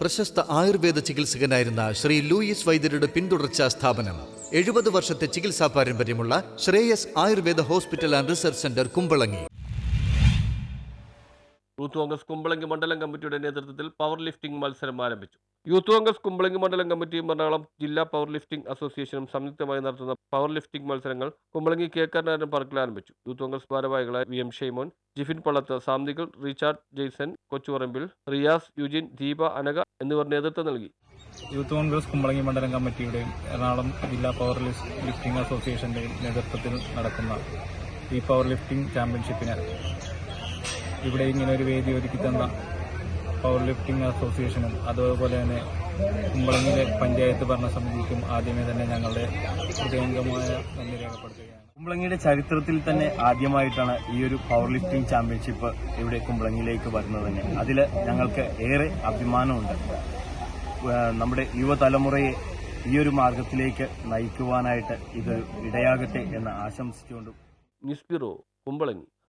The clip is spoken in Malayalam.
പ്രശസ്ത ആയുർവേദ ചികിത്സകനായിരുന്ന ശ്രീ ലൂയിസ് വൈദ്യരുടെ പിന്തുടർച്ചാ സ്ഥാപനം. എഴുപത് വർഷത്തെ ചികിത്സാ പാരമ്പര്യമുള്ള Sreyas Ayurveda hospital and research centre Kumbalangi. Youth Congress Kumbalangi മണ്ഡലം കമ്മിറ്റിയുടെ നേതൃത്വത്തിൽ പവർ ലിഫ്റ്റിംഗ് മത്സരം ആരംഭിച്ചു. യൂത്ത് കോൺഗ്രസ് കുമ്പളങ്ങി മണ്ഡലം കമ്മിറ്റിയും എറണാകുളം ജില്ലാ പവർ ലിഫ്റ്റിംഗ് അസോസിയേഷനും സംയുക്തമായി നടത്തുന്ന പവർ ലിഫ്റ്റിംഗ് മത്സരങ്ങൾ കുമ്പളങ്ങി കേക്കറിനാരൻ പാർക്കിൽ ആരംഭിച്ചു. യൂത്ത് കോൺഗ്രസ് ഭാരവാഹികളായ വി. എം. ഷെയ്മോൻ ജിഫിൻ പള്ളത്ത് സാന്തികൾ റിച്ചാർഡ് ജെയ്സൺ കൊച്ചുപറമ്പിൽ റിയാസ് യുജിൻ ദീപ അനക എന്നിവർ നേതൃത്വം നൽകി. യൂത്ത് കോൺഗ്രസ് കുമ്പളങ്ങി മണ്ഡലം കമ്മിറ്റിയുടെയും എറണാകുളം ജില്ലാ പവർ ലിഫ്റ്റിംഗ് അസോസിയേഷന്റെയും നേതൃത്വത്തിൽ നടക്കുന്ന ഈ പവർ ലിഫ്റ്റിംഗ് ചാമ്പ്യൻഷിപ്പിന് ഇവിടെ ഇങ്ങനെ ഒരു വേദി ഒരുക്കി തന്ന പവർ ലിഫ്റ്റിംഗ് അസോസിയേഷനും അതുപോലെ തന്നെ കുമ്പളങ്ങിലെ പഞ്ചായത്ത് ഭരണസമിതിക്കും ആദ്യമേ തന്നെ ഞങ്ങളുടെ ഹൃദയംഗമായ നന്ദി രേഖപ്പെടുത്തുകയാണ്. കുമ്പളങ്ങിയുടെ ചരിത്രത്തിൽ തന്നെ ആദ്യമായിട്ടാണ് ഈ ഒരു പവർ ലിഫ്റ്റിംഗ് ചാമ്പ്യൻഷിപ്പ് ഇവിടെ കുമ്പളങ്ങിയിലേക്ക് വരുന്നത് തന്നെ. അതിൽ ഞങ്ങൾക്ക് ഏറെ അഭിമാനമുണ്ട്. നമ്മുടെ യുവതലമുറയെ ഈ ഒരു മാർഗത്തിലേക്ക് നയിക്കുവാനായിട്ട് ഇത് ഇടയാകട്ടെ എന്ന് ആശംസിച്ചുകൊണ്ടും ന്യൂസ് ബ്യൂറോ കുമ്പളങ്ങി.